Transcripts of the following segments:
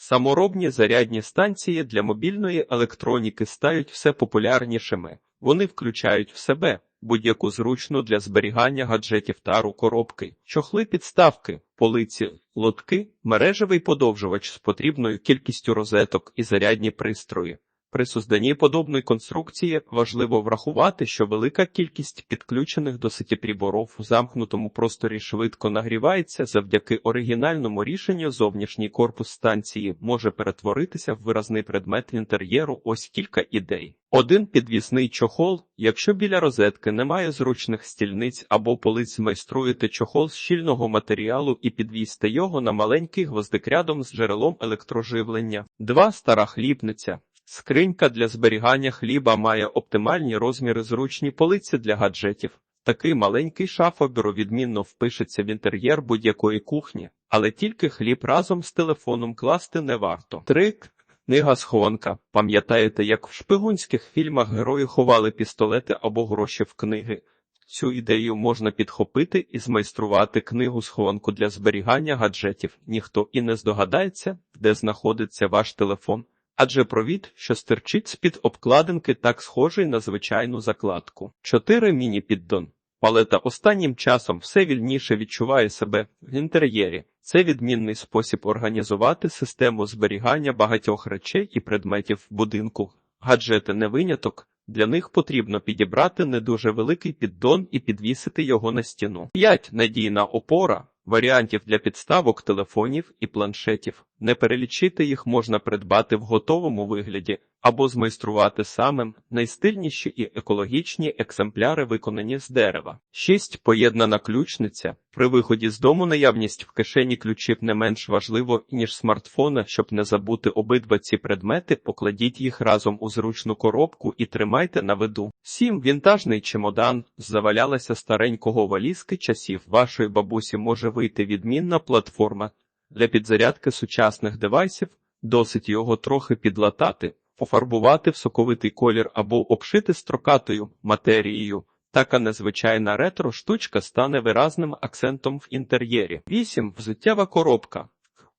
Саморобні зарядні станції для мобільної електроніки стають все популярнішими. Вони включають в себе будь-яку зручну для зберігання гаджетів тару коробки, чохли підставки, полиці, лотки, мережевий подовжувач з потрібною кількістю розеток і зарядні пристрої. При созданні подобної конструкції важливо врахувати, що велика кількість підключених до сеті приборів у замкнутому просторі швидко нагрівається завдяки оригінальному рішенню зовнішній корпус станції може перетворитися в виразний предмет інтер'єру. Ось кілька ідей. Один підвісний чохол, якщо біля розетки немає зручних стільниць або полиць майструєте чохол з щільного матеріалу і підвісьте його на маленький гвоздик рядом з джерелом електроживлення. Два стара хлібниця. Скринька для зберігання хліба має оптимальні розміри зручні полиці для гаджетів. Такий маленький шафобюро відмінно впишеться в інтер'єр будь-якої кухні, але тільки хліб разом з телефоном класти не варто. Трик. Книга схованка. Пам'ятаєте, як в шпигунських фільмах герої ховали пістолети або гроші в книги? Цю ідею можна підхопити і змайструвати книгу схованку для зберігання гаджетів. Ніхто і не здогадається, де знаходиться ваш телефон. Адже провід, що стирчить з-під обкладинки, так схожий на звичайну закладку. 4 міні-піддон. Палета останнім часом все вільніше відчуває себе в інтер'єрі. Це відмінний спосіб організувати систему зберігання багатьох речей і предметів в будинку. Гаджети не виняток. Для них потрібно підібрати не дуже великий піддон і підвісити його на стіну. 5. Надійна опора. Варіантів для підставок телефонів і планшетів. Не перелічити їх можна придбати в готовому вигляді або змайструвати самим найстильніші і екологічні екземпляри, виконані з дерева. 6. Поєднана ключниця. При виході з дому наявність в кишені ключів не менш важливо, ніж смартфона, щоб не забути обидва ці предмети, покладіть їх разом у зручну коробку і тримайте на виду. 7. Вінтажний чемодан. Завалялася старенького валізки часів вашої бабусі може вийти відмінна платформа для підзарядки сучасних девайсів, досить його трохи підлатати, пофарбувати в соковитий колір або обшити строкатою матерією. Така незвичайна ретро штучка стане виразним акцентом в інтер'єрі. 8. Взуттєва коробка.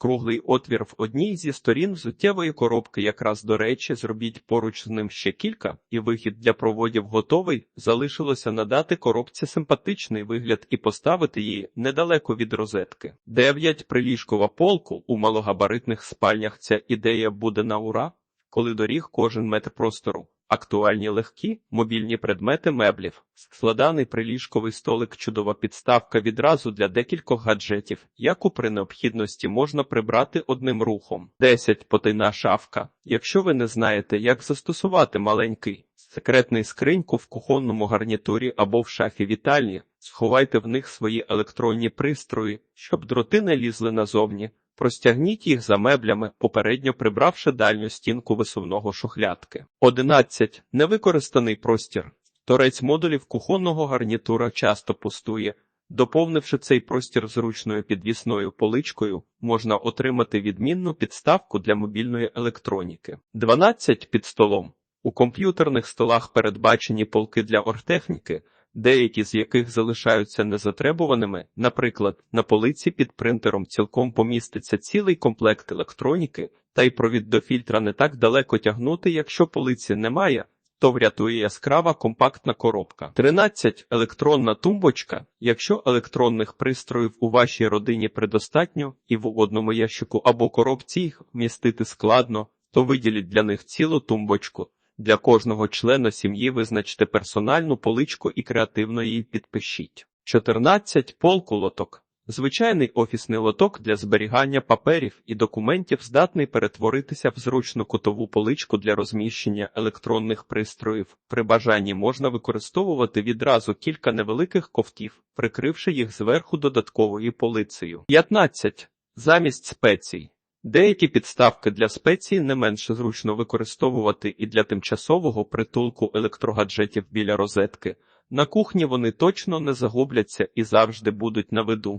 Круглий отвір в одній зі сторін взуттєвої коробки, якраз до речі, зробіть поруч з ним ще кілька, і вихід для проводів готовий. Залишилося надати коробці симпатичний вигляд і поставити її недалеко від розетки. 9. Приліжкова полку у малогабаритних спальнях. Ця ідея буде на ура, коли доріг кожен метр простору. Актуальні легкі, мобільні предмети меблів, складаний приліжковий столик, чудова підставка відразу для декількох гаджетів, яку при необхідності можна прибрати одним рухом. 10. Потайна шафка. Якщо ви не знаєте, як застосувати маленький секретний скриньку в кухонному гарнітурі або в шафі вітальні, сховайте в них свої електронні пристрої, щоб дроти не лізли назовні. Простягніть їх за меблями, попередньо прибравши дальню стінку висувного шухлядки. 11. Невикористаний простір. Торець модулів кухонного гарнітура часто пустує. Доповнивши цей простір зручною підвісною поличкою, можна отримати відмінну підставку для мобільної електроніки. 12. Під столом. У комп'ютерних столах передбачені полки для оргтехніки, деякі з яких залишаються незатребуваними, наприклад, на полиці під принтером цілком поміститься цілий комплект електроніки, та й провід до фільтра не так далеко тягнути, якщо полиці немає, то врятує яскрава компактна коробка. 13. Електронна тумбочка. Якщо електронних пристроїв у вашій родині предостатньо і в одному ящику або коробці їх вмістити складно, то виділіть для них цілу тумбочку. Для кожного члена сім'ї визначте персональну поличку і креативно її підпишіть. 14. Полку лоток. Звичайний офісний лоток для зберігання паперів і документів здатний перетворитися в зручну кутову поличку для розміщення електронних пристроїв. При бажанні можна використовувати відразу кілька невеликих ковтів, прикривши їх зверху додатковою полицею. 15. Замість спецій. Деякі підставки для спецій не менше зручно використовувати і для тимчасового притулку електрогаджетів біля розетки. На кухні вони точно не загубляться і завжди будуть на виду.